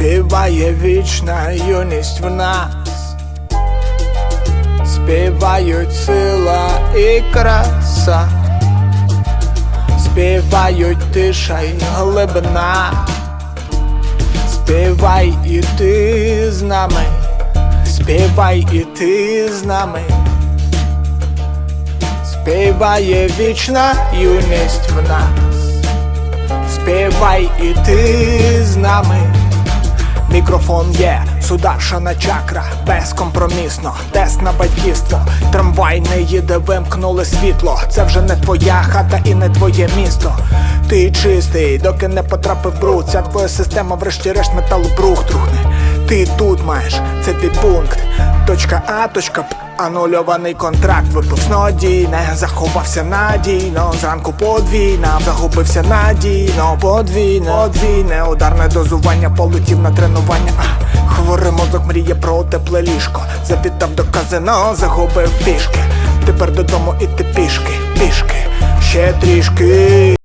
співає вічна юність в нас, співають сила і краса, співають тиша й глибина, співай і ти з нами, співай і ти з нами. Співає вічна юність в нас, співай і ти з нами. Мікрофон є, сударшана чакра, безкомпромісно, тест на батьківство. Трамвай не їде, вимкнули світло. Це вже не твоя хата і не твоє місто. Ти чистий, доки не потрапив бруд. Ця твоя система, врешті-решт, металобрух трухне. Ти тут маєш, це ти пункт. Точка А, точка П. Анульований контракт випив снодійне, заховався надійно, зранку подвійна, загубився надійно, подвійне, подвійне, ударне дозування, полетів на тренування. А, хворий мозок мріє про тепле ліжко. Завітав до казино, загубив пішки. Тепер додому іти пішки, пішки, ще трішки.